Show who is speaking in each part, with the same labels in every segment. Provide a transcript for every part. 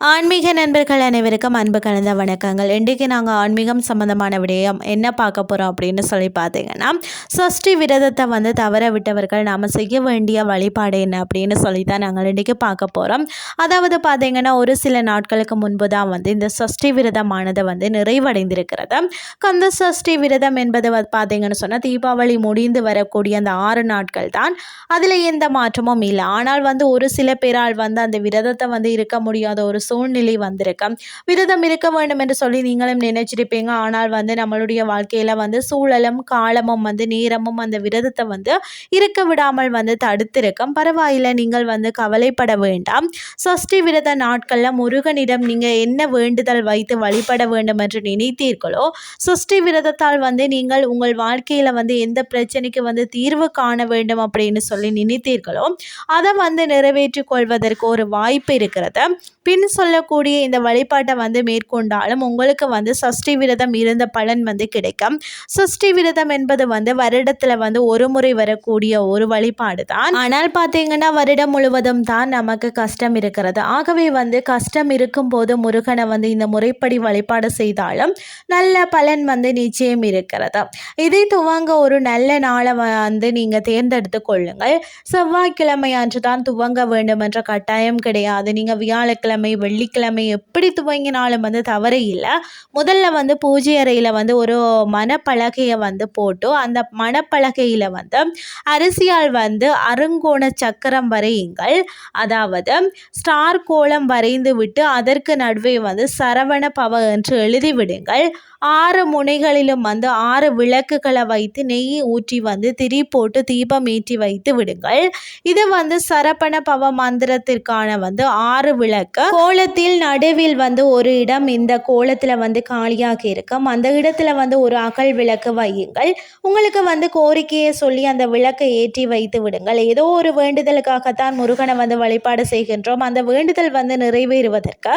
Speaker 1: ஆன்மீக நண்பர்கள் அனைவருக்கும் அன்பு கலந்த வணக்கங்கள். இன்றைக்கு நாங்கள் ஆன்மீகம் சம்மந்தமான விடயம் என்ன பார்க்க போகிறோம் அப்படின்னு சொல்லி பார்த்தீங்கன்னா சஷ்டி விரதத்தை வந்து தவற விட்டவர்கள் நாம் செய்ய வேண்டிய வழிபாடு என்ன அப்படின்னு சொல்லி தான் நாங்கள் இன்றைக்கி பார்க்க போகிறோம் அதாவது பார்த்தீங்கன்னா ஒரு சில நாட்களுக்கு முன்பு தான் வந்து இந்த சஷ்டி விரதமானது வந்து நிறைவடைந்திருக்கிறது. கந்த சஷ்டி விரதம் என்பது பார்த்தீங்கன்னு சொன்னால் தீபாவளி முடிந்து வரக்கூடிய அந்த ஆறு நாட்கள் தான் அதில் எந்த மாற்றமும் இல்லை. ஆனால் வந்து ஒரு சில பேரால் வந்து அந்த விரதத்தை வந்து இருக்க முடியாத ஒரு சூழ்நிலை வந்திருக்கு. விரதம் இருக்க வேண்டும் என்று சொல்லி நீங்களும் நினைச்சிருப்பீங்க. ஆனால் வந்து நம்மளுடைய வாழ்க்கையில் வந்து சூழலும் காலமும் வந்து நேரமும் அந்த விரதத்தை வந்து இருக்க விடாமல் வந்து தடுத்திருக்கும் பரவாயில்லை நீங்கள் வந்து கவலைப்பட வேண்டாம். சஷ்டி விரத நாட்களில் முருகனிடம் நீங்கள் என்ன வேண்டுதல் வைத்து வழிபட வேண்டும் என்று நினைத்தீர்களோ சஷ்டி விரதத்தால் வந்து நீங்கள் உங்கள் வாழ்க்கையில் வந்து எந்த பிரச்சனைக்கு வந்து தீர்வு காண வேண்டும் அப்படின்னு சொல்லி நினைத்தீர்களோ அதை வந்து நிறைவேற்றிக் கொள்வதற்கு ஒரு வாய்ப்பு இருக்கிறது. பின் சொல்லக்கூடிய இந்த வழிபாட்டை வந்து மேற்கொண்டாலும் உங்களுக்கு வந்து சஷ்டி விரதம் இருந்த பலன் வந்து கிடைக்கும். சஷ்டி விரதம் என்பது வந்து வருடத்தில் வந்து ஒரு முறை வரக்கூடிய ஒரு வழிபாடு தான். ஆனால் பார்த்தீங்கன்னா வருடம் முழுவதும் தான் நமக்கு கஷ்டம் இருக்கிறது. ஆகவே வந்து கஷ்டம் இருக்கும் போது முருகனை வந்து இந்த முறைப்படி வழிபாடு செய்தாலும் நல்ல பலன் வந்து நிச்சயம் இருக்கிறது. இதை துவங்க ஒரு நல்ல நாளை வந்து நீங்கள் தேர்ந்தெடுத்து கொள்ளுங்கள். செவ்வாய்க்கிழமை அன்று தான் துவங்க வேண்டும் என்ற கட்டாயம் கிடையாது. நீங்கள் வியாழக்கிழமை வெள்ளிக்கிழமை எப்படி துவங்கினாலும் வந்து தவறு இல்லை. முதல்ல வந்து பூஜை அறையில் வந்து ஒரு மனப்பலகையை வந்து போட்டு அந்த மனப்பலகையில் வந்து அரிசியால் வந்து அருங்கோண சக்கரம் வரையுங்கள். அதாவது ஸ்டார் கோலம் வரைந்து விட்டு அதற்கு நடுவே வந்து சரவண பவ என்று எழுதிவிடுங்கள் ஆறு முனைகளிலும் வந்து ஆறு விளக்குகளை வைத்து நெய் ஊற்றி வந்து திரி போட்டு தீபம் ஏற்றி வைத்து விடுங்கள். இது வந்து சரப்பண பவ மந்திரத்திற்கான வந்து ஆறு விளக்கு. கோலத்தில் நடுவில் வந்து ஒரு இடம் இந்த கோலத்தில் வந்து காலியாக இருக்கும். அந்த இடத்துல வந்து ஒரு அகல் விளக்கு வையுங்கள். உங்களுக்கு வந்து கோரிக்கையை சொல்லி அந்த விளக்கை ஏற்றி வைத்து விடுங்கள். ஏதோ ஒரு வேண்டுதலுக்காகத்தான் முருகனை வந்து வழிபாடு செய்கின்றோம். அந்த வேண்டுதல் வந்து நிறைவேறுவதற்கு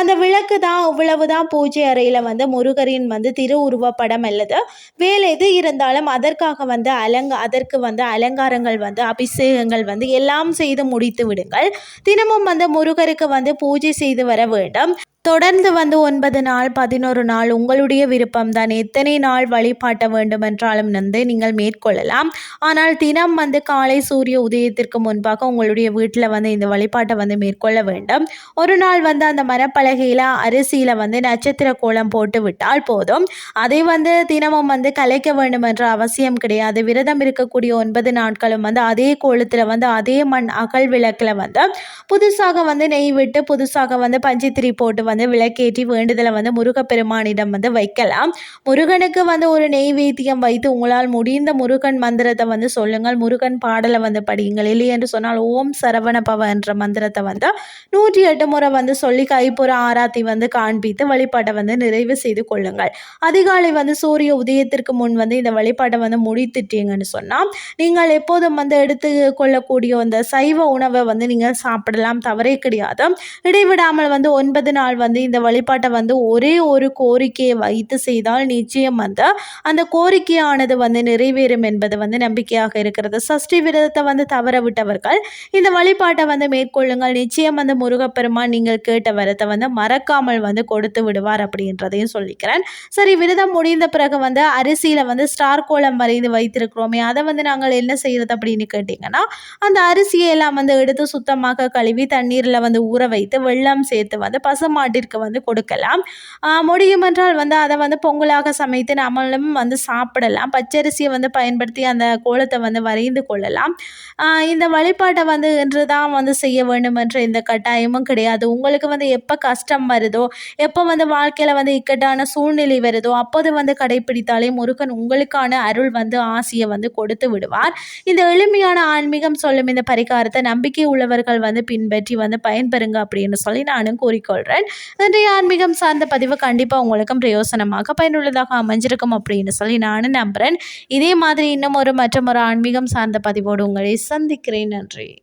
Speaker 1: அந்த விளக்கு தான் இவ்வளவுதான் பூஜை அறையில் வந்து முருகரின் வந்து திரு உருவப்படம் அல்லது வேலை எது இருந்தாலும் அதற்காக வந்து அலங்க அதற்கு வந்து அலங்காரங்கள் வந்து அபிஷேகங்கள் வந்து எல்லாம் செய்து முடித்து விடுங்கள். தினமும் வந்து முருகருக்கு வந்து பூஜை செய்து வர வேண்டும் தொடர்ந்து வந்து ஒன்பது நாள் பதினோரு நாள் உங்களுடைய விருப்பம் தான் எத்தனை நாள் வழிபாட்ட வேண்டுமென்றாலும் வந்து நீங்கள் மேற்கொள்ளலாம். ஆனால் தினம் வந்து காலை சூரிய உதயத்திற்கு முன்பாக உங்களுடைய வீட்டில் வந்து இந்த வழிபாட்டை வந்து மேற்கொள்ள வேண்டும். ஒரு நாள் வந்து அந்த மரப்பலகையில் அரிசியில் வந்து நட்சத்திர கோலம் போட்டு விட்டால் போதும். அதை வந்து தினமும் வந்து கலைக்க வேண்டும் என்ற அவசியம் கிடையாது. விரதம் இருக்கக்கூடிய ஒன்பது நாட்களும் வந்து அதே கோலத்தில் வந்து அதே மண் அகல் விளக்கில் வந்து புதுசாக வந்து நெய் விட்டு புதுசாக வந்து பஞ்சித்திரி போட்டு வந்து வந்து விளக்கேற்றி வேண்டுதலை வந்து முருகப்பெருமானிடம் வந்து வைக்கலாம். முருகனுக்கு வந்து ஒரு நெய்வேத்தியம் வைத்து உங்களால் முடிந்த முருகன் மந்திரத்தை வந்து சொல்லுங்கள். முருகன் பாடலை வந்து படியுங்கள். இல்லை என்று சொன்னால் ஓம் சரவண பவ என்ற மந்திரத்தை வந்து நூற்றி எட்டு முறை வந்து சொல்லி கைப்புற ஆராத்தி வந்து காண்பித்து வழிபாட்டை வந்து நிறைவு செய்து கொள்ளுங்கள். அதிகாலை வந்து சூரிய உதயத்திற்கு முன் வந்து இந்த வழிபாட்டை வந்து முடித்துட்டீங்கன்னு சொன்னால் நீங்கள் எப்போதும் வந்து எடுத்து கொள்ளக்கூடிய அந்த சைவ உணவை வந்து நீங்கள் சாப்பிடலாம். தவறே கிடையாது. இடைவிடாமல் வந்து ஒன்பது நாள் வந்து இந்த வழிபாட்டை வந்து ஒரே ஒரு கோரிக்கையை வைத்து செய்தால் நிச்சயம் வந்து அந்த கோரிக்கையானது வந்து நிறைவேறும் என்பது வந்து நம்பிக்கையாக இருக்கிறது. சஷ்டி விரதத்தை வந்து தவற விட்டவர்கள் இந்த வழிபாட்டை வந்து மேற்கொள்ளுங்கள். நிச்சயம் வந்து முருகப்பெருமான் நீங்கள் கேட்ட வரத்தை வந்து மறக்காமல் வந்து கொடுத்து விடுவார் அப்படின்றதையும் சொல்லிக்கிறேன். சரி விரதம் முடிந்த பிறகு வந்து அரிசியில் வந்து ஸ்டார் கோலம் வரைந்து வைத்திருக்கிறோமே அதை வந்து நாங்கள் என்ன செய்கிறது அப்படின்னு கேட்டிங்கன்னா அந்த அரிசியை எல்லாம் வந்து எடுத்து சுத்தமாக கழுவி தண்ணீரில் வந்து ஊற வைத்து வெள்ளம் சேர்த்து வந்து பசுமாட்டு நாட்டிற்கு வந்து கொடுக்கலாம். முடியும் என்றால் வந்து அதை வந்து பொங்கலாக சமைத்து நம்மளும் வந்து சாப்பிடலாம். பச்சரிசியை வந்து பயன்படுத்தி அந்த கோலத்தை வந்து வரைந்து கொள்ளலாம். இந்த வழிபாட்டை வந்து இன்று தான் வந்து செய்ய வேண்டும் என்ற இந்த கட்டாயமும் கிடையாது. உங்களுக்கு வந்து எப்போ கஷ்டம் வருதோ எப்போ வந்து வாழ்க்கையில் வந்து இக்கட்டான சூழ்நிலை வருதோ அப்போது வந்து கடைப்பிடித்தாலே முருகன் உங்களுக்கான அருள் வந்து ஆசையை வந்து கொடுத்து விடுவார். இந்த எளிமையான ஆன்மீகம் சொல்லும் இந்த பரிகாரத்தை நம்பிக்கை உள்ளவர்கள் வந்து பின்பற்றி வந்து பயன்பெறுங்க அப்படின்னு சொல்லி நானும் கூறிக்கொள்கிறேன் இன்றைய ஆன்மீகம் சார்ந்த பதிவு கண்டிப்பாக உங்களுக்கும் பிரயோசனமாக பயனுள்ளதாக அமைஞ்சிருக்கும் அப்படின்னு சொல்லி நானும் நம்புகிறேன் இதே மாதிரி இன்னும் ஒரு மற்றும் ஒரு ஆன்மீகம் சார்ந்த பதிவோடு உங்களை சந்திக்கிறேன். நன்றி.